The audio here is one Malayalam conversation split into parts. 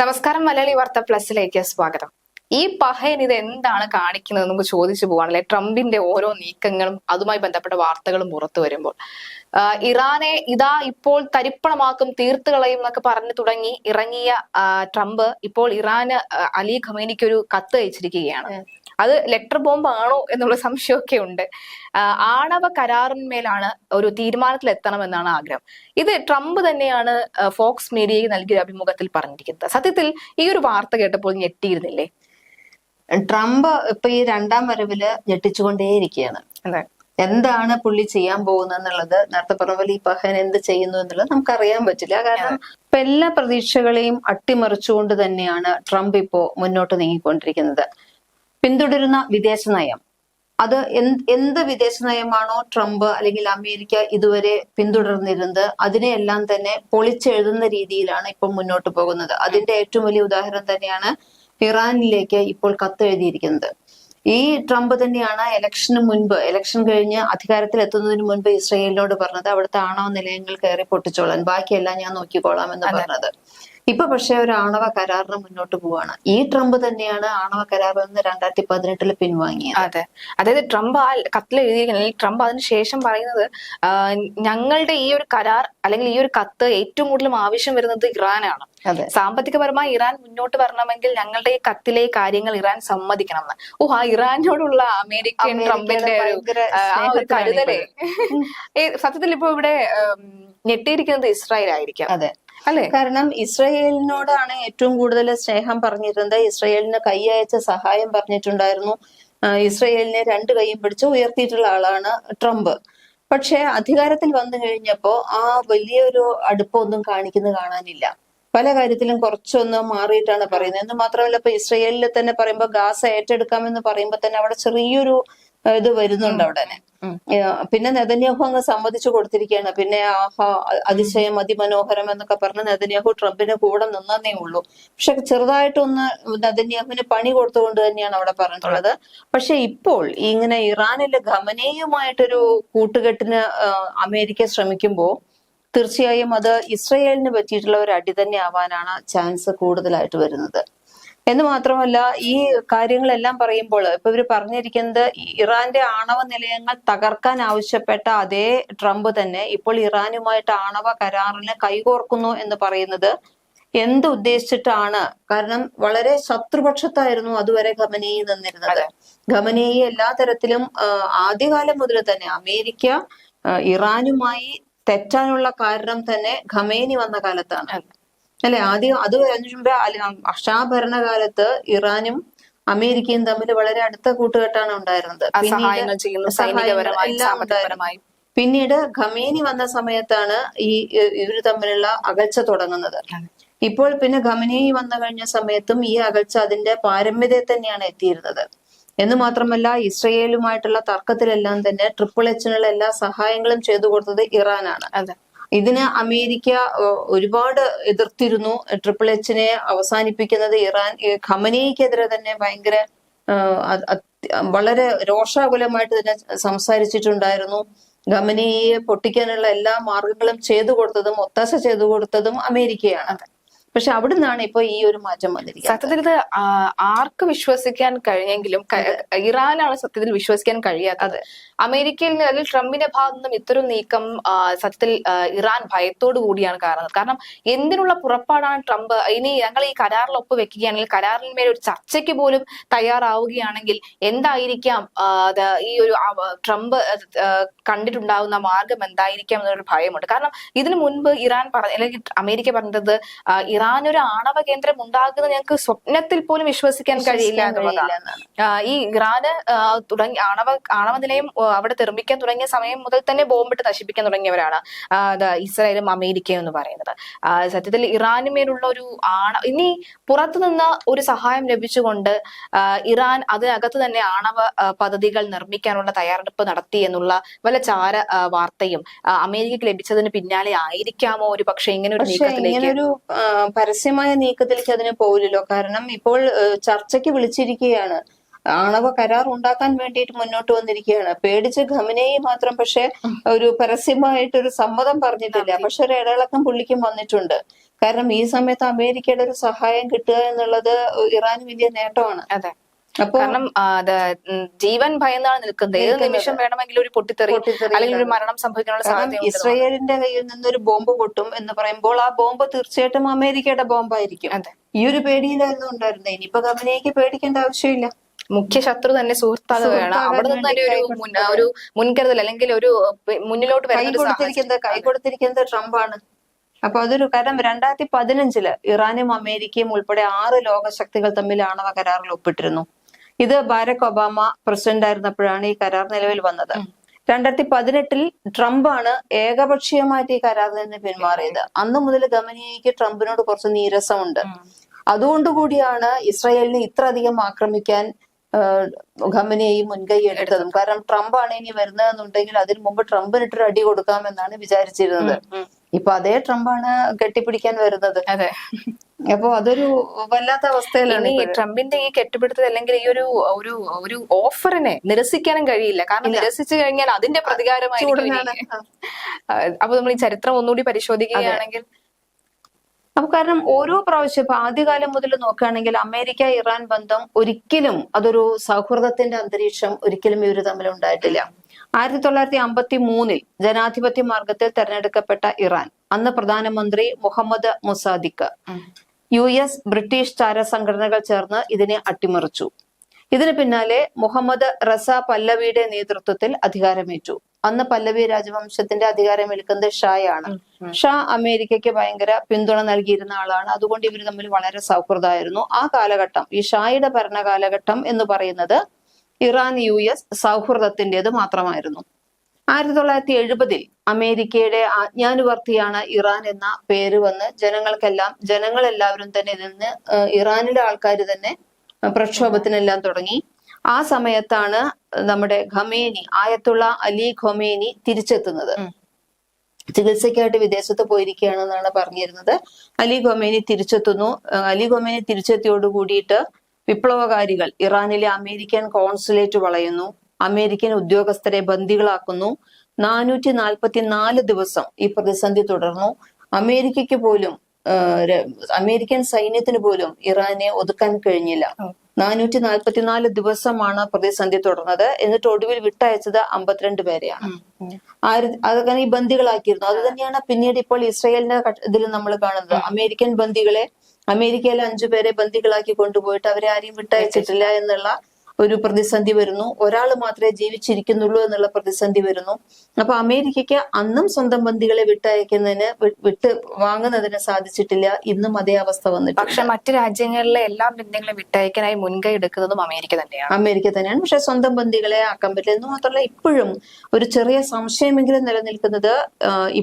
നമസ്കാരം മലയാളി വാർത്ത പ്ലസിലേക്ക് സ്വാഗതം. ഈ പഹയൻ ഇത് എന്താണ് കാണിക്കുന്നത് നമുക്ക് ചോദിച്ചു പോവാണല്ലേ? ട്രംപിന്റെ ഓരോ നീക്കങ്ങളും അതുമായി ബന്ധപ്പെട്ട വാർത്തകളും പുറത്തു വരുമ്പോൾ. ഇറാനെ ഇതാ ഇപ്പോൾ തരിപ്പണമാക്കും തീർത്തു കളയും എന്നൊക്കെ പറഞ്ഞു തുടങ്ങി ഇറങ്ങിയ ട്രംപ് ഇപ്പോൾ ഇറാന് അലി ഖമേനിക്ക് ഒരു കത്ത് അയച്ചിരിക്കുകയാണ്. അത് ലെറ്റർ ബോംബ് ആണോ എന്നുള്ള സംശയമൊക്കെ ഉണ്ട്. ആണവ കരാറിന്മേലാണ് ഒരു തീരുമാനത്തിൽ എത്തണമെന്നാണ് ആഗ്രഹം. ഇത് ട്രംപ് തന്നെയാണ് ഫോക്സ് മീഡിയയ്ക്ക് നൽകിയ അഭിമുഖത്തിൽ പറഞ്ഞിരിക്കുന്നത്. സത്യത്തിൽ ഈ ഒരു വാർത്ത കേട്ടപ്പോൾ ഞെട്ടിയിരുന്നില്ലേ? ട്രംപ് ഇപ്പൊ ഈ രണ്ടാം വരവിൽ ഞെട്ടിച്ചുകൊണ്ടേയിരിക്കുകയാണ്. അതെ. എന്താണ് പുള്ളി ചെയ്യാൻ പോകുന്നത് എന്നുള്ളത് നേരത്തെ പറഞ്ഞ പോലെ ഈ പഹൻ എന്ത് ചെയ്യുന്നു എന്നുള്ളത് നമുക്ക് അറിയാൻ പറ്റില്ല. കാരണം ഇപ്പൊ എല്ലാ പ്രതീക്ഷകളെയും അട്ടിമറിച്ചുകൊണ്ട് തന്നെയാണ് ട്രംപ് ഇപ്പോ മുന്നോട്ട് നീങ്ങിക്കൊണ്ടിരിക്കുന്നത്. പിന്തുടരുന്ന വിദേശ നയം. അത് എന്ത് വിദേശ നയമാണോ ട്രംപ് അല്ലെങ്കിൽ അമേരിക്ക ഇതുവരെ പിന്തുടർന്നിരുന്നത് അതിനെയെല്ലാം തന്നെ പൊളിച്ചെഴുതുന്ന രീതിയിലാണ് ഇപ്പോൾ മുന്നോട്ട് പോകുന്നത്. അതിന്റെ ഏറ്റവും വലിയ ഉദാഹരണം തന്നെയാണ് ഇറാനിലേക്ക് ഇപ്പോൾ കത്തെഴുതിയിരിക്കുന്നത്. ഈ ട്രംപ് തന്നെയാണ് ഇലക്ഷന് മുൻപ് ഇലക്ഷൻ കഴിഞ്ഞ് അധികാരത്തിൽ എത്തുന്നതിന് മുൻപ് ഇസ്രയേലിനോട് പറഞ്ഞത് അവിടുത്തെ ആണവ നിലയങ്ങൾ കയറി പൊട്ടിച്ചോളാൻ ബാക്കിയെല്ലാം ഞാൻ നോക്കിക്കോളാം എന്ന് പറഞ്ഞത്. ഇപ്പൊ പക്ഷെ ഒരു ആണവ കരാറിന് മുന്നോട്ട് പോവാണ്. ഈ ട്രംപ് തന്നെയാണ് ആണവ കരാറിൽ നിന്ന് രണ്ടായിരത്തി പതിനെട്ടിൽ പിൻവാങ്ങിയത്. അതെ. അതായത് ട്രംപ് ആ കത്തിൽ എഴുതിയിരിക്കുന്നത് ട്രംപ് അതിന് ശേഷം പറയുന്നത് ഞങ്ങളുടെ ഈ ഒരു കരാർ അല്ലെങ്കിൽ ഈ ഒരു കത്ത് ഏറ്റവും കൂടുതലും ആവശ്യം വരുന്നത് ഇറാനാണ്. അതെ. സാമ്പത്തികപരമായി ഇറാൻ മുന്നോട്ട് വരണമെങ്കിൽ ഞങ്ങളുടെ ഈ കത്തിലെ കാര്യങ്ങൾ ഇറാൻ സമ്മതിക്കണം എന്ന്. ഓ ആ ഇറാനോടുള്ള അമേരിക്കൻ ട്രംപിന്റെ ഒരു കരുതലേ. സത്യത്തിൽ ഇപ്പൊ ഇവിടെ ഞെട്ടിയിരിക്കുന്നത് ഇസ്രായേൽ ആയിരിക്കാം അതെ. അല്ലെ? കാരണം ഇസ്രയേലിനോടാണ് ഏറ്റവും കൂടുതൽ സ്നേഹം പറഞ്ഞിരുന്നത്. ഇസ്രയേലിന് കൈയയച്ച സഹായം പറഞ്ഞിട്ടുണ്ടായിരുന്നു. ഇസ്രയേലിനെ രണ്ട് കൈയും പിടിച്ച് ഉയർത്തിയിട്ടുള്ള ആളാണ് ട്രംപ്. പക്ഷെ അധികാരത്തിൽ വന്നു കഴിഞ്ഞപ്പോ ആ വലിയൊരു അടുപ്പൊന്നും കാണിക്കുന്നു കാണാനില്ല. പല കാര്യത്തിലും കുറച്ചൊന്ന് മാറിയിട്ടാണ് പറയുന്നത്. എന്ന് മാത്രമല്ല ഇപ്പൊ ഇസ്രയേലിൽ തന്നെ പറയുമ്പോൾ ഗാസ ഏറ്റെടുക്കാമെന്ന് പറയുമ്പോൾ തന്നെ അവിടെ ചെറിയൊരു ഇത് വരുന്നുണ്ട് അവിടെ പിന്നെ നെതന്യാഹു അങ്ങ് സമ്മതിച്ചു കൊടുത്തിരിക്കുകയാണ്. പിന്നെ ആഹാ അതിശയം അതിമനോഹരം എന്നൊക്കെ പറഞ്ഞ് നെതന്യാഹു ട്രംപിന് കൂടെ നിന്നേ ഉള്ളൂ. പക്ഷെ ചെറുതായിട്ടൊന്ന് നെതന്യാഹുവിന് പണി കൊടുത്തുകൊണ്ട് തന്നെയാണ് അവിടെ പറഞ്ഞിട്ടുള്ളത്. പക്ഷെ ഇപ്പോൾ ഇങ്ങനെ ഇറാനിലെ ഖമനേയുമായിട്ടൊരു കൂട്ടുകെട്ടിന് അമേരിക്ക ശ്രമിക്കുമ്പോൾ തീർച്ചയായും അത് ഇസ്രയേലിന് പറ്റിയിട്ടുള്ള ഒരു അടി തന്നെ ആവാനാണ് ചാൻസ് കൂടുതലായിട്ട് വരുന്നത്. എന്ന് മാത്രമല്ല ഈ കാര്യങ്ങളെല്ലാം പറയുമ്പോൾ ഇപ്പൊ ഇവർ പറഞ്ഞിരിക്കുന്നത് ഇറാന്റെ ആണവ നിലയങ്ങൾ തകർക്കാൻ ആവശ്യപ്പെട്ട അതേ ട്രംപ് തന്നെ ഇപ്പോൾ ഇറാനുമായിട്ട് ആണവ കരാറിന് കൈകോർക്കുന്നു എന്ന് പറയുന്നത് എന്ത് ഉദ്ദേശിച്ചിട്ടാണ്? കാരണം വളരെ ശത്രുപക്ഷത്തായിരുന്നു അതുവരെ ഖമനേയി നിന്നിരുന്നത്. ഖമനേയി എല്ലാ തരത്തിലും ആദ്യകാലം മുതൽ തന്നെ അമേരിക്ക ഇറാനുമായി തെറ്റാനുള്ള കാരണം തന്നെ ഖമേനി വന്ന കാലത്താണ്. അല്ലെ? ആദ്യം അത് കഴിഞ്ഞ അഷാ ഭരണകാലത്ത് ഇറാനും അമേരിക്കയും തമ്മിൽ വളരെ അടുത്ത കൂട്ടുകെട്ടാണ് ഉണ്ടായിരുന്നത്. പിന്നീട് ഖമേനി വന്ന സമയത്താണ് ഈ ഇവർ തമ്മിലുള്ള അകൽച്ച തുടങ്ങുന്നത്. ഇപ്പോൾ പിന്നെ ഖമനേയി വന്നു കഴിഞ്ഞ സമയത്തും ഈ അകൽച്ച അതിന്റെ പാരമ്യതയിൽ തന്നെയാണ് എത്തിയിരുന്നത്. എന്ന് മാത്രമല്ല ഇസ്രയേലുമായിട്ടുള്ള തർക്കത്തിലെല്ലാം തന്നെ ട്രിപ്പിൾ എച്ചിനുള്ള എല്ലാ സഹായങ്ങളും ചെയ്തു കൊടുത്തത് ഇറാനാണ്. അതെ. ഇതിന് അമേരിക്ക ഒരുപാട് എതിർത്തിരുന്നു. ട്രിപ്പിൾ എച്ചിനെ അവസാനിപ്പിക്കുന്നത് ഇറാൻ. ഖമനിക്കെതിരെ തന്നെ ഭയങ്കര വളരെ രോഷാകുലമായിട്ട് തന്നെ സംസാരിച്ചിട്ടുണ്ടായിരുന്നു. ഖമനിയെ പൊട്ടിക്കാനുള്ള എല്ലാ മാർഗങ്ങളും ചെയ്തു കൊടുത്തതും ഒത്താശ ചെയ്തു കൊടുത്തതും അമേരിക്കയാണ്. പക്ഷെ അവിടെ നിന്നാണ് ഇപ്പൊ ഈ ഒരു മാറ്റം വന്നിരിക്കുന്നത്. സത്യത്തിൽ ഇത് ആർക്ക് വിശ്വസിക്കാൻ കഴിഞ്ഞെങ്കിലും ഇറാനാണ് സത്യത്തിൽ വിശ്വസിക്കാൻ കഴിയാത്തത്. അമേരിക്കയിൽ നിന്ന് അല്ലെങ്കിൽ ട്രംപിന്റെ ഭാഗത്തു നിന്നും ഇത്തരം നീക്കം സത്യത്തിൽ ഇറാൻ ഭയത്തോടു കൂടിയാണ് കാണുന്നത് കാരണം എന്തിനുള്ള പുറപ്പാടാണ് ട്രംപ്? ഇനി ഞങ്ങൾ ഈ കരാറിൽ ഒപ്പ് വെക്കുകയാണെങ്കിൽ കരാറിന്മേൽ ഒരു ചർച്ചയ്ക്ക് പോലും തയ്യാറാവുകയാണെങ്കിൽ എന്തായിരിക്കാം ഈ ഒരു ട്രംപ് കണ്ടിട്ടുണ്ടാവുന്ന മാർഗം എന്തായിരിക്കാം എന്നൊരു ഭയമുണ്ട്. കാരണം ഇതിനു മുൻപ് ഇറാൻ പറഞ്ഞ അല്ലെങ്കിൽ അമേരിക്ക പറഞ്ഞത് ഇറാൻ ഒരു ആണവ കേന്ദ്രം ഉണ്ടാകുന്ന ഞങ്ങൾക്ക് സ്വപ്നത്തിൽ പോലും വിശ്വസിക്കാൻ കഴിയില്ല എന്നുള്ളതാണ്. ഈ ഇറാന് തുടങ്ങി ആണവ ആണവ നിലയം അവിടെ നിർമ്മിക്കാൻ തുടങ്ങിയ സമയം മുതൽ തന്നെ ബോംബിട്ട് നശിപ്പിക്കാൻ തുടങ്ങിയവരാണ്. ഇസ്രായേലും അമേരിക്കയും എന്ന് പറയുന്നത്. സത്യത്തിൽ ഇറാനുമേലുള്ള ഒരു ആണ ഇനി പുറത്തുനിന്ന് ഒരു സഹായം ലഭിച്ചുകൊണ്ട് ഇറാൻ അതിനകത്ത് തന്നെ ആണവ പദ്ധതികൾ നിർമ്മിക്കാനുള്ള തയ്യാറെടുപ്പ് നടത്തി എന്നുള്ള വല്ല ചാര വാർത്തയും അമേരിക്കയ്ക്ക് അമേരിക്കക്ക് ലഭിച്ചതിന് പിന്നാലെ ആയിരിക്കാമോ ഒരു പക്ഷെ ഇങ്ങനെ ഒരു നീക്കത്തിലേക്ക് ആ, പരസ്യമായ നീക്കത്തിലേക്ക് അതിന് പോകില്ലല്ലോ കാരണം ഇപ്പോൾ ചർച്ചയ്ക്ക് വിളിച്ചിരിക്കുകയാണ്. ആണവ കരാർ ഉണ്ടാക്കാൻ വേണ്ടിയിട്ട് മുന്നോട്ട് വന്നിരിക്കുകയാണ്. പേടിച്ച് ഖമനേയി മാത്രം പക്ഷെ ഒരു പരസ്യമായിട്ട് ഒരു സമ്മതം പറഞ്ഞിട്ടില്ല. പക്ഷെ ഒരു ഇടയിളക്കം പുള്ളിക്കും വന്നിട്ടുണ്ട്. കാരണം ഈ സമയത്ത് അമേരിക്കയുടെ ഒരു സഹായം കിട്ടുക എന്നുള്ളത് ഇറാന് വലിയ നേട്ടമാണ്. കാരണം ജീവൻ ഭയന്നാണ് നിൽക്കുന്നത്. ഏത് നിമിഷം വേണമെങ്കിലും ഒരു പൊട്ടിത്തെറി അല്ലെങ്കിൽ ഒരു മരണം സംഭവിക്കാനുള്ള സാധ്യത ഇസ്രയേലിന്റെ കയ്യിൽ നിന്നൊരു ബോംബ് പൊട്ടും എന്ന് പറയുമ്പോൾ ആ ബോംബ് തീർച്ചയായിട്ടും അമേരിക്കയുടെ ബോംബായിരിക്കും. അതെ. ഈ ഒരു പേടിയിലായിരുന്നു ഉണ്ടായിരുന്നത്. ഇനിയിപ്പോ കമ്പനിക്ക് പേടിക്കേണ്ട ആവശ്യമില്ല. മുഖ്യ ശത്രു തന്നെ സുഹൃത്താകുകയാണ് വേണം. അവിടെ നിന്ന് തന്നെ ഒരു ഒരു മുൻകരുതൽ അല്ലെങ്കിൽ ഒരു മുന്നിലോട്ട് കൊടുത്തിരിക്കുന്നത് കൈ കൊടുത്തിരിക്കുന്നത് ട്രംപാണ്. അപ്പൊ അതൊരു കാരണം രണ്ടായിരത്തി പതിനഞ്ചിൽ ഇറാനും അമേരിക്കയും ഉൾപ്പെടെ ആറ് ലോകശക്തികൾ തമ്മിൽ ആണവ കരാറിൽ ഒപ്പിട്ടിരുന്നു. ഇത് ബാരക് ഒബാമ പ്രസിഡന്റ് ആയിരുന്നപ്പോഴാണ് ഈ കരാർ നിലവിൽ വന്നത്. രണ്ടായിരത്തി പതിനെട്ടിൽ ട്രംപാണ് ഏകപക്ഷീയമായിട്ട് ഈ കരാറിൽ നിന്ന് പിന്മാറിയത്. അന്ന് മുതൽ ഗമനിയയ്ക്ക് ട്രംപിനോട് കുറച്ച് നീരസമുണ്ട്. അതുകൊണ്ടുകൂടിയാണ് ഇസ്രായേലിനെ ഇത്ര അധികം ആക്രമിക്കാൻ ഖമനയെയും മുൻകൈ എടുത്തതും. കാരണം ട്രംപ് ആണ് ഇനി വരുന്നതെന്നുണ്ടെങ്കിൽ അതിനു മുമ്പ് ട്രംപിനിട്ടൊരു അടി കൊടുക്കാമെന്നാണ് വിചാരിച്ചിരുന്നത്. ഇപ്പൊ അതേ ട്രംപാണ് കെട്ടിപ്പിടിക്കാൻ വരുന്നത്. അതെ. അപ്പൊ അതൊരു വല്ലാത്ത അവസ്ഥയിലാണ് ഈ. ട്രംപിന്റെ ഈ കെട്ടിപ്പിടുത്തത് അല്ലെങ്കിൽ ഈ ഒരു ഒരു ഒരു ഓഫറിനെ നിരസിക്കാനും കഴിയില്ല. കാരണം നിരസിച്ചു കഴിഞ്ഞാൽ അതിന്റെ. ഇനി. അപ്പൊ നമ്മൾ ഈ ചരിത്രം ഒന്നുകൂടി പരിശോധിക്കുകയാണെങ്കിൽ. അപ്പൊ കാരണം ഓരോ പ്രാവശ്യം ഇപ്പൊ ആദ്യകാലം മുതൽ നോക്കുകയാണെങ്കിൽ അമേരിക്ക ഇറാൻ ബന്ധം ഒരിക്കലും അതൊരു സൗഹൃദത്തിന്റെ അന്തരീക്ഷം ഒരിക്കലും ഇവർ തമ്മിൽ ഉണ്ടായിട്ടില്ല. ആയിരത്തി തൊള്ളായിരത്തി അമ്പത്തി മൂന്നിൽ ജനാധിപത്യ മാർഗത്തിൽ തെരഞ്ഞെടുക്കപ്പെട്ട ഇറാൻ. അന്ന് പ്രധാനമന്ത്രി Mohammad Mosaddegh US S British ചാര സംഘടനകൾ ചേർന്ന് ഇതിനെ അട്ടിമറിച്ചു. ഇതിന് പിന്നാലെ മുഹമ്മദ് റസ പല്ലവിയുടെ നേതൃത്വത്തിൽ അധികാരമേറ്റു. അന്ന് പല്ലവി രാജവംശത്തിന്റെ അധികാരം എടുക്കുന്നത് ഷായാണ് ഷാ അമേരിക്കയ്ക്ക് ഭയങ്കര പിന്തുണ നൽകിയിരുന്ന ആളാണ്. അതുകൊണ്ട് ഇവർ തമ്മിൽ വളരെ സൗഹൃദമായിരുന്നു. ആ കാലഘട്ടം ഈ ഷായുടെ ഭരണകാലഘട്ടം എന്ന് പറയുന്നത് ഇറാൻ യു എസ് സൗഹൃദത്തിന്റേത് മാത്രമായിരുന്നു. ആയിരത്തി തൊള്ളായിരത്തി എഴുപതിൽ അമേരിക്കയുടെ ആജ്ഞാനുവർത്തിയാണ് ഇറാൻ എന്ന പേര് വന്ന് ജനങ്ങൾക്കെല്ലാം ജനങ്ങളെല്ലാവരും തന്നെ നിന്ന് ഇറാനിലെ ആൾക്കാർ തന്നെ പ്രക്ഷോഭത്തിനെല്ലാം തുടങ്ങി. ആ സമയത്താണ് നമ്മുടെ ഖമേനി ആയത്തുള്ള അലി ഖൊമേനി തിരിച്ചെത്തുന്നത്. ചികിത്സയ്ക്കായിട്ട് വിദേശത്ത് പോയിരിക്കുകയാണെന്നാണ് പറഞ്ഞിരുന്നത്. അലി ഖൊമേനി തിരിച്ചെത്തുന്നു. അലി ഖൊമേനി തിരിച്ചെത്തിയോട് കൂടിയിട്ട് വിപ്ലവകാരികൾ ഇറാനിലെ അമേരിക്കൻ കോൺസുലേറ്റ് വളയുന്നു അമേരിക്കൻ ഉദ്യോഗസ്ഥരെ ബന്ദികളാക്കുന്നു. നാനൂറ്റി നാൽപ്പത്തി നാല് ദിവസം ഈ പ്രതിസന്ധി തുടർന്നു. അമേരിക്കയ്ക്ക് പോലും അമേരിക്കൻ സൈന്യത്തിന് പോലും ഇറാനെ ഒതുക്കാൻ കഴിഞ്ഞില്ല. നാനൂറ്റി നാൽപ്പത്തിനാല് ദിവസമാണ് പ്രതിസന്ധി തുടർന്നത്. എന്നിട്ട് ഒടുവിൽ വിട്ടയച്ചത് അമ്പത്തിരണ്ട് പേരെയാണ്. അതങ്ങനെ അതൊക്കെ ഈ ബന്ദികളാക്കിയിരുന്നു. അത് തന്നെയാണ് പിന്നീട് ഇപ്പോൾ ഇസ്രയേലിന്റെ ഇതിൽ നമ്മൾ കാണുന്നത്. അമേരിക്കൻ ബന്ദികളെ അമേരിക്കയിലെ അഞ്ചു പേരെ ബന്ദികളാക്കി കൊണ്ടുപോയിട്ട് അവരെ ആരെയും വിട്ടയച്ചിട്ടില്ല എന്നുള്ള ഒരു പ്രതിസന്ധി വരുന്നു. ഒരാൾ മാത്രമേ ജീവിച്ചിരിക്കുന്നുള്ളൂ എന്നുള്ള പ്രതിസന്ധി വരുന്നു. അപ്പൊ അമേരിക്കയ്ക്ക് അന്നും സ്വന്തം ബന്ദികളെ വിട്ടയക്കുന്നതിന് വിട്ട് വാങ്ങുന്നതിന് സാധിച്ചിട്ടില്ല. ഇന്നും അതേ അവസ്ഥ വന്നിട്ട് പക്ഷെ മറ്റു രാജ്യങ്ങളിലെ എല്ലാ ബന്ധങ്ങളും വിട്ടയക്കാനായി മുൻകൈ എടുക്കുന്നതും അമേരിക്ക തന്നെയാണ്. അമേരിക്ക തന്നെയാണ്. പക്ഷെ സ്വന്തം ബന്ദികളെ ആക്കാൻ പറ്റില്ല എന്ന് മാത്രമല്ല ഇപ്പോഴും ഒരു ചെറിയ സംശയമെങ്കിലും നിലനിൽക്കുന്നത്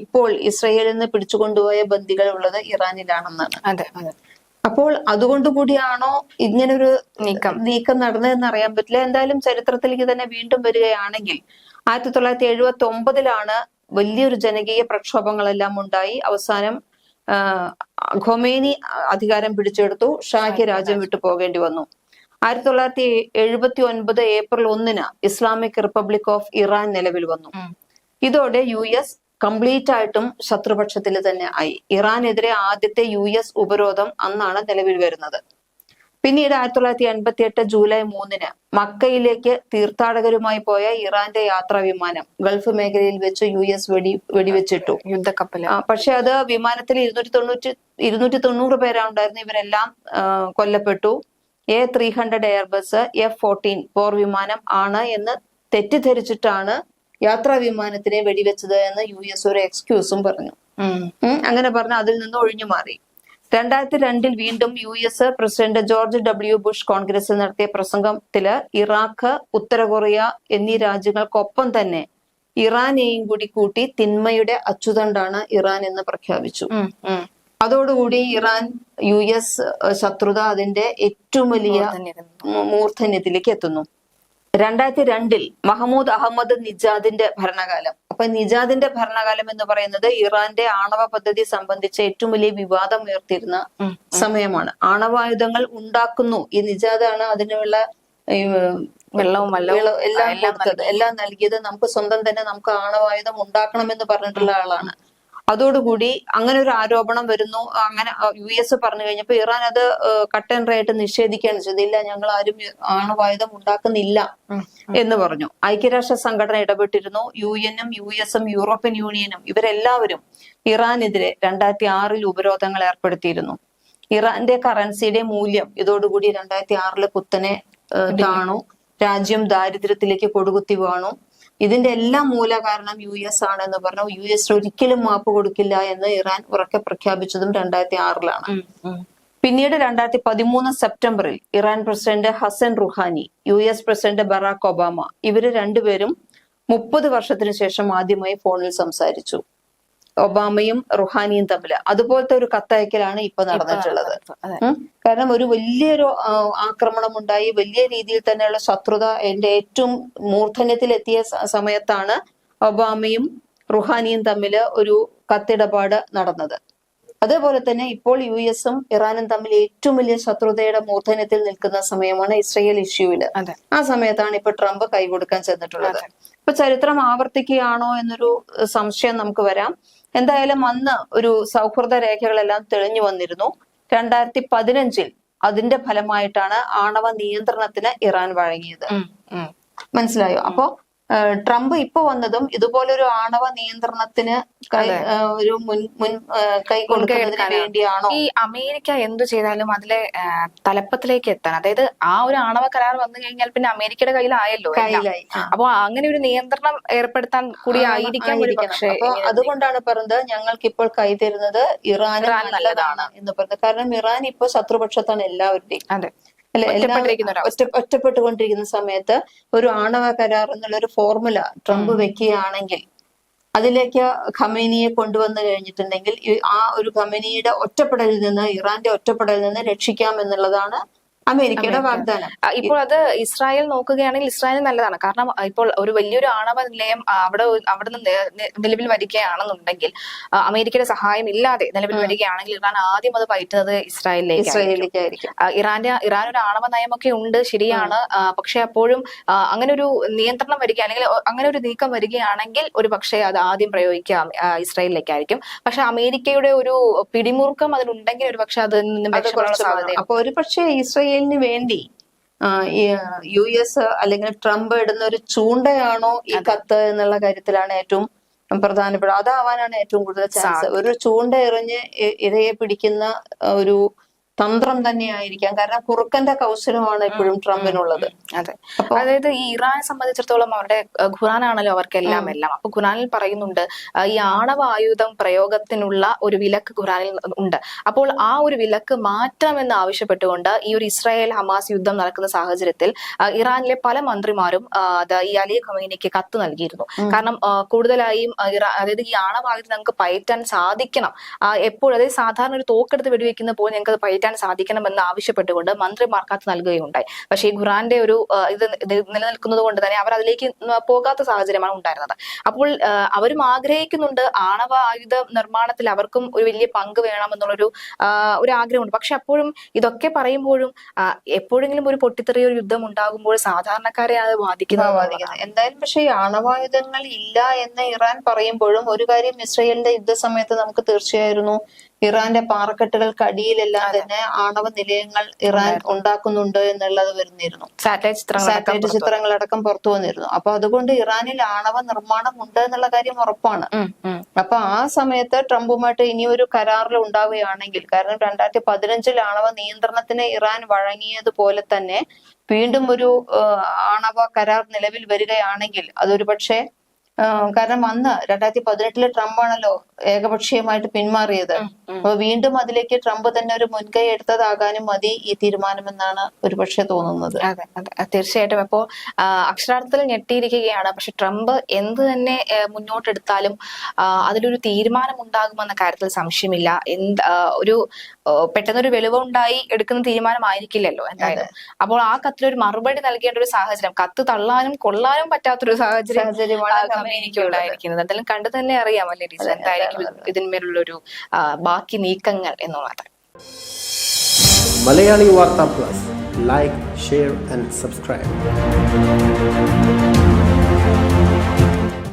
ഇപ്പോൾ ഇസ്രയേലിൽ നിന്ന് പിടിച്ചുകൊണ്ടുപോയ ബന്ദികൾ ഉള്ളത് ഇറാനിലാണെന്നാണ്. അതെ അതെ. അപ്പോൾ അതുകൊണ്ട് കൂടിയാണോ ഇങ്ങനൊരു നീക്കം? നീക്കം നടന്നതെന്ന് അറിയാൻ പറ്റില്ല. എന്തായാലും ചരിത്രത്തിലേക്ക് തന്നെ വീണ്ടും വരികയാണെങ്കിൽ ആയിരത്തി തൊള്ളായിരത്തി എഴുപത്തി ഒമ്പതിലാണ് വലിയൊരു ജനകീയ പ്രക്ഷോഭങ്ങളെല്ലാം ഉണ്ടായി. അവസാനം ഖൊമേനി അധികാരം പിടിച്ചെടുത്തു. ഷാഹി രാജ്യം വിട്ടു പോകേണ്ടി വന്നു. ആയിരത്തി തൊള്ളായിരത്തി എഴുപത്തി ഒൻപത് ഏപ്രിൽ ഒന്നിന് ഇസ്ലാമിക് റിപ്പബ്ലിക് ഓഫ് ഇറാൻ നിലവിൽ വന്നു. ഇതോടെ യു എസ് കംപ്ലീറ്റ് ആയിട്ടും ശത്രുപക്ഷത്തിൽ തന്നെ ആയി. ഇറാനെതിരെ ആദ്യത്തെ യു എസ് ഉപരോധം അന്നാണ് നിലവിൽ വരുന്നത്. പിന്നീട് ആയിരത്തി തൊള്ളായിരത്തി എൺപത്തി എട്ട് ജൂലൈ മൂന്നിന് മക്കയിലേക്ക് തീർത്ഥാടകരുമായി പോയ ഇറാന്റെ യാത്രാ വിമാനം ഗൾഫ് മേഖലയിൽ വെച്ച് യു എസ് വെടി വെടിവെച്ചിട്ടു. യുദ്ധക്കപ്പൽ പക്ഷെ അത് വിമാനത്തിൽ ഇരുന്നൂറ്റി തൊണ്ണൂറ്റി ഇരുന്നൂറ്റി തൊണ്ണൂറ് പേരാണ് ഉണ്ടായിരുന്നത് ഇവരെല്ലാം കൊല്ലപ്പെട്ടു. A three hundred Airbus F fourteen പോർ വിമാനം ആണ് എന്ന് തെറ്റിദ്ധരിച്ചിട്ടാണ് യാത്രാ വിമാനത്തിനെ വെടിവെച്ചത് എന്ന് യു എസ് ഒരു എക്സ്ക്യൂസും പറഞ്ഞു. അങ്ങനെ പറഞ്ഞ അതിൽ നിന്ന് ഒഴിഞ്ഞു മാറി. രണ്ടായിരത്തി രണ്ടിൽ വീണ്ടും U S president George W Bush കോൺഗ്രസിൽ നടത്തിയ പ്രസംഗത്തിൽ ഇറാഖ് ഉത്തര കൊറിയ എന്നീ രാജ്യങ്ങൾക്കൊപ്പം തന്നെ ഇറാനെയും കൂടി കൂട്ടി തിന്മയുടെ അച്ചുതണ്ടാണ് ഇറാൻ എന്ന് പ്രഖ്യാപിച്ചു. അതോടുകൂടി ഇറാൻ യു എസ് ശത്രുത അതിന്റെ ഏറ്റവും വലിയ. മൂർധന്യത്തിലേക്ക് എത്തുന്നു. രണ്ടായിരത്തി രണ്ടിൽ മഹമ്മൂദ് അഹമ്മദ് നിജാദിന്റെ ഭരണകാലം. അപ്പൊ നിജാദിന്റെ ഭരണകാലം എന്ന് പറയുന്നത് ഇറാന്റെ ആണവ പദ്ധതി സംബന്ധിച്ച ഏറ്റവും വലിയ വിവാദം ഉയർത്തിയിരുന്ന സമയമാണ്. ആണവായുധങ്ങൾ ഉണ്ടാക്കുന്നു. ഈ നിജാദാണ് അതിനുള്ള വെള്ളവും വെള്ളം എല്ലാം എല്ലാം കൊടുത്തത്. എല്ലാം നൽകിയത് നമുക്ക് സ്വന്തം തന്നെ നമുക്ക് ആണവായുധം ഉണ്ടാക്കണം എന്ന് പറഞ്ഞിട്ടുള്ള ആളാണ്. അതോടുകൂടി അങ്ങനെ ഒരു ആരോപണം വരുന്നു. അങ്ങനെ യു എസ് പറഞ്ഞു കഴിഞ്ഞപ്പോൾ ഇറാൻ അത് കട്ട് ആൻഡ് റൈറ്റ് നിഷേധിക്കുകയാണ് ചെയ്തത്. ഇല്ല ഞങ്ങൾ ആരും ആണവായുധം ഉണ്ടാക്കുന്നില്ല എന്ന് പറഞ്ഞു. ഐക്യരാഷ്ട്ര സംഘടന ഇടപെട്ടിരുന്നു. യു എനും യു എസും യൂറോപ്യൻ യൂണിയനും ഇവരെല്ലാവരും ഇറാനെതിരെ രണ്ടായിരത്തി ആറിൽ ഉപരോധങ്ങൾ ഏർപ്പെടുത്തിയിരുന്നു. ഇറാന്റെ കറൻസിയുടെ മൂല്യം ഇതോടുകൂടി രണ്ടായിരത്തി ആറിൽ കുത്തനെ താണു രാജ്യം ദാരിദ്ര്യത്തിലേക്ക് കൊടുകുത്തി വീണു. ഇതിന്റെ എല്ലാ മൂല കാരണം യു എസ് ആണെന്ന് പറഞ്ഞു. യു എസ് ഒരിക്കലും മാപ്പ് കൊടുക്കില്ല എന്ന് ഇറാൻ ഉറക്കെ പ്രഖ്യാപിച്ചതും രണ്ടായിരത്തി ആറിലാണ്. പിന്നീട് രണ്ടായിരത്തി പതിമൂന്ന് സെപ്റ്റംബറിൽ Iran president Hassan Rouhani U S president Barack Obama ഇവർ രണ്ടുപേരും മുപ്പത് വർഷത്തിന് ശേഷം ആദ്യമായി ഫോണിൽ സംസാരിച്ചു. ഒബാമയും റുഹാനിയും തമ്മിൽ അതുപോലത്തെ ഒരു കത്തയക്കലാണ് ഇപ്പൊ നടന്നിട്ടുള്ളത്. കാരണം ഒരു വലിയൊരു ആക്രമണം ഉണ്ടായി വലിയ രീതിയിൽ തന്നെയുള്ള ശത്രുത എന്റെ ഏറ്റവും മൂർധന്യത്തിലെത്തിയ എത്തിയ സമയത്താണ് ഒബാമയും റുഹാനിയും തമ്മിൽ ഒരു കത്തിടപാട് നടന്നത്. അതേപോലെ തന്നെ ഇപ്പോൾ യു എസും ഇറാനും തമ്മിൽ ഏറ്റവും വലിയ ശത്രുതയുടെ മൂർധന്യത്തിൽ നിൽക്കുന്ന സമയമാണ് ഇസ്രയേൽ ഇഷ്യൂവിൽ ആ സമയത്താണ് ഇപ്പൊ ട്രംപ് കൈകൊടുക്കാൻ ചെന്നിട്ടുള്ളത്. ഇപ്പൊ ചരിത്രം ആവർത്തിക്കുകയാണോ എന്നൊരു സംശയം നമുക്ക് വരാം. എന്തായാലും അന്ന് ഒരു സൗഹൃദ രേഖകളെല്ലാം തെളിഞ്ഞു വന്നിരുന്നു. രണ്ടായിരത്തി പതിനഞ്ചിൽ അതിന്റെ ഫലമായിട്ടാണ് ആണവ നിയന്ത്രണത്തിന് ഇറാൻ വഴങ്ങിയത്. മനസ്സിലായോ? അപ്പോ ട്രംപ് ഇപ്പൊ വന്നതും ഇതുപോലൊരു ആണവ നിയന്ത്രണത്തിന് ഒരു മുൻ മുൻ കൈ കൊടുക്കുന്നതിന് വേണ്ടിയാണോ? ഈ അമേരിക്ക എന്തു ചെയ്താലും അതിലെ തലപ്പത്തിലേക്ക് എത്താൻ അതായത് ആ ഒരു ആണവ കരാർ വന്നു കഴിഞ്ഞാൽ പിന്നെ അമേരിക്കയുടെ കയ്യിലായല്ലോ അപ്പൊ അങ്ങനെ ഒരു നിയന്ത്രണം ഏർപ്പെടുത്താൻ കൂടി ആയിരിക്കാം ഒരു പക്ഷേ അതുകൊണ്ടാണ് പറഞ്ഞത് ഞങ്ങൾക്ക് ഇപ്പോൾ കൈതരുന്നത് ഇറാൻ ഇറാൻ നല്ലതാണ് എന്ന് പറഞ്ഞത്. കാരണം ഇറാൻ ഇപ്പൊ ശത്രുപക്ഷത്താണ് എല്ലാവരുടെയും. അതെ. ഒറ്റപ്പെട്ടുകൊണ്ടിരിക്കുന്ന സമയത്ത് ഒരു ആണവ കരാർ എന്നുള്ള ഒരു ഫോർമുല ട്രംപ് വെക്കുകയാണെങ്കിൽ അതിലേക്ക് ഖമേനിയെ കൊണ്ടുവന്നു കഴിഞ്ഞിട്ടുണ്ടെങ്കിൽ ആ ഒരു ഖമേനിയുടെ ഒറ്റപ്പെടലിൽ നിന്ന് ഇറാന്റെ ഒറ്റപ്പെടലിൽ നിന്ന് രക്ഷിക്കാം എന്നുള്ളതാണ് അമേരിക്കയുടെ വാഗ്ദാനം. ഇപ്പോൾ അത് ഇസ്രായേൽ നോക്കുകയാണെങ്കിൽ ഇസ്രായേൽ നല്ലതാണ്. കാരണം ഇപ്പോൾ ഒരു വലിയൊരു ആണവ നിലയം അവിടെ അവിടെ നിന്ന് നിലവിൽ വരികയാണെന്നുണ്ടെങ്കിൽ അമേരിക്കയുടെ സഹായം ഇല്ലാതെ നിലവിൽ വരികയാണെങ്കിൽ ഇറാൻ ആദ്യം അത് പയറ്റുന്നത് ഇസ്രായേലിലേക്ക് ഇറാന്റെ ഇറാൻ ഒരു ആണവ നയമൊക്കെ ഉണ്ട് ശരിയാണ്. പക്ഷെ അപ്പോഴും അങ്ങനെ ഒരു നിയന്ത്രണം വരിക അല്ലെങ്കിൽ അങ്ങനെ ഒരു നീക്കം വരികയാണെങ്കിൽ ഒരു പക്ഷേ അത് ആദ്യം പ്രയോഗിക്കാം ഇസ്രായേലിലേക്കായിരിക്കും. പക്ഷെ അമേരിക്കയുടെ ഒരു പിടിമുറുക്കം അതിലുണ്ടെങ്കിൽ ഒരു പക്ഷെ അതിൽ നിന്നും അത് സാധ്യത അപ്പൊ ഒരു പക്ഷേ ഇസ്രയേലിന് വേണ്ടി യു എസ് അല്ലെങ്കിൽ ട്രംപ് ഇടുന്ന ഒരു ചൂണ്ടയാണോ ഈ കത്ത് എന്നുള്ള കാര്യത്തിലാണ് ഏറ്റവും പ്രധാനപ്പെട്ട അതാവാനാണ് ഏറ്റവും കൂടുതൽ ചാൻസ്. ഒരു ചൂണ്ട എറിഞ്ഞ് ഇരയെ പിടിക്കുന്ന ഒരു തന്ത്രം തന്നെയായിരിക്കാം. കാരണം കുറുക്കന്റെ കൗശലമാണ് ഇപ്പോഴും ട്രംപിനുള്ളത്. അതെ. അതായത് ഈ ഇറാനെ സംബന്ധിച്ചിടത്തോളം അവരുടെ ഖുറാൻ ഖുറാനാണല്ലോ അവർക്ക് എല്ലാം എല്ലാം. അപ്പൊ ഖുറാനിൽ പറയുന്നുണ്ട് ഈ ആണവ ആയുധം പ്രയോഗത്തിനുള്ള ഒരു വിലക്ക് ഖുറാനിൽ ഉണ്ട്. അപ്പോൾ ആ ഒരു വിലക്ക് മാറ്റാമെന്ന് ആവശ്യപ്പെട്ടുകൊണ്ട് ഈ ഒരു ഇസ്രായേൽ ഹമാസ് യുദ്ധം നടക്കുന്ന സാഹചര്യത്തിൽ ഇറാനിലെ പല മന്ത്രിമാരും ഈ അലി ഖമീനിക്ക് കത്ത് നൽകിയിരുന്നു. കാരണം കൂടുതലായും അതായത് ഈ ആണവ ആയുധം ഞങ്ങൾക്ക് പയറ്റാൻ സാധിക്കണം. എപ്പോഴും അതായത് സാധാരണ ഒരു തോക്കെടുത്ത് വെടിവെക്കുന്ന പോലെ ഞങ്ങൾക്ക് അത് പയറ്റാൻ സാധിക്കണം എന്ന് ആവശ്യപ്പെട്ടുകൊണ്ട് മന്ത്രിമാർ കത്ത് നൽകുകയുണ്ടായി. പക്ഷേ ഈ ഖുറാന്റെ ഒരു ഇത് നിലനിൽക്കുന്നത് കൊണ്ട് തന്നെ അവർ അതിലേക്ക് പോകാത്ത സാഹചര്യമാണ് ഉണ്ടായിരുന്നത്. അപ്പോൾ അവരും ആഗ്രഹിക്കുന്നുണ്ട് ആണവ ആയുധ നിർമ്മാണത്തിൽ അവർക്കും ഒരു വലിയ പങ്ക് വേണമെന്നുള്ളൊരു ഒരു ആഗ്രഹമുണ്ട്. പക്ഷെ അപ്പോഴും ഇതൊക്കെ പറയുമ്പോഴും എപ്പോഴെങ്കിലും ഒരു പൊട്ടിത്തെറിയ ഒരു യുദ്ധം ഉണ്ടാകുമ്പോൾ സാധാരണക്കാരെ അത് ബാധിക്കുന്നത് ബാധിക്കുന്നത്. എന്തായാലും പക്ഷേ ഈ ആണവായുധങ്ങൾ ഇല്ല എന്ന് ഇറാൻ പറയുമ്പോഴും ഒരു കാര്യം ഇസ്രയേലിന്റെ യുദ്ധ സമയത്ത് നമുക്ക് തീർച്ചയായിരുന്നു. ഇറാന്റെ പാറക്കെട്ടുകൾക്കടിയിലെല്ലാം തന്നെ ആണവ നിലയങ്ങൾ ഇറാൻ ഉണ്ടാക്കുന്നുണ്ട് എന്നുള്ളത് വരുന്നിരുന്നു. സാറ്റലൈറ്റ് ചിത്രങ്ങളടക്കം പുറത്തു വന്നിരുന്നു. അപ്പൊ അതുകൊണ്ട് ഇറാനിൽ ആണവ നിർമ്മാണം ഉണ്ട് എന്നുള്ള കാര്യം ഉറപ്പാണ്. അപ്പൊ ആ സമയത്ത് ട്രംപുമായിട്ട് ഇനി ഒരു കരാറിൽ ഉണ്ടാവുകയാണെങ്കിൽ കാരണം രണ്ടായിരത്തി പതിനഞ്ചിൽ ആണവ നിയന്ത്രണത്തിന് ഇറാൻ വഴങ്ങിയതുപോലെ തന്നെ വീണ്ടും ഒരു ആണവ കരാർ നിലവിൽ വരികയാണെങ്കിൽ അതൊരു പക്ഷേ കാരണം അന്ന് രണ്ടായിരത്തി പതിനെട്ടിലെ ട്രംപ് ആണല്ലോ ഏകപക്ഷീയമായിട്ട് പിന്മാറിയത്. അപ്പൊ വീണ്ടും അതിലേക്ക് ട്രംപ് തന്നെ ഒരു മുൻകൈ എടുത്തതാകാനും മതി ഈ തീരുമാനമെന്നാണ് ഒരുപക്ഷെ തോന്നുന്നത്. അതെ അതെ. തീർച്ചയായിട്ടും. അപ്പോ അക്ഷരാർത്ഥത്തിൽ ഞെട്ടിയിരിക്കുകയാണ്. പക്ഷെ ട്രംപ് എന്ത് തന്നെ മുന്നോട്ടെടുത്താലും അതിലൊരു തീരുമാനം ഉണ്ടാകുമെന്ന കാര്യത്തിൽ സംശയമില്ല. എന്ത് ഒരു പെട്ടെന്നൊരു വെളിവുണ്ടായി എടുക്കുന്ന തീരുമാനമായിരിക്കില്ലല്ലോ എന്തായാലും. അപ്പോൾ ആ കത്തിൽ ഒരു മറുപടി നൽകേണ്ട ഒരു സാഹചര്യം കത്ത് തള്ളാനും കൊള്ളാനും പറ്റാത്തൊരു സാഹചര്യം കമ്പനിക്ക് ഉണ്ടായിരിക്കുന്നത്. എന്തായാലും കണ്ടു തന്നെ അറിയാമല്ലേ ടീച്ചർ എന്തായിരിക്കും ഇത് ഇതിന്മേലുള്ളൊരു ബാക്കി നീക്കങ്ങൾ എന്നുള്ളത് Malayali Vartha plus like share and subscribe.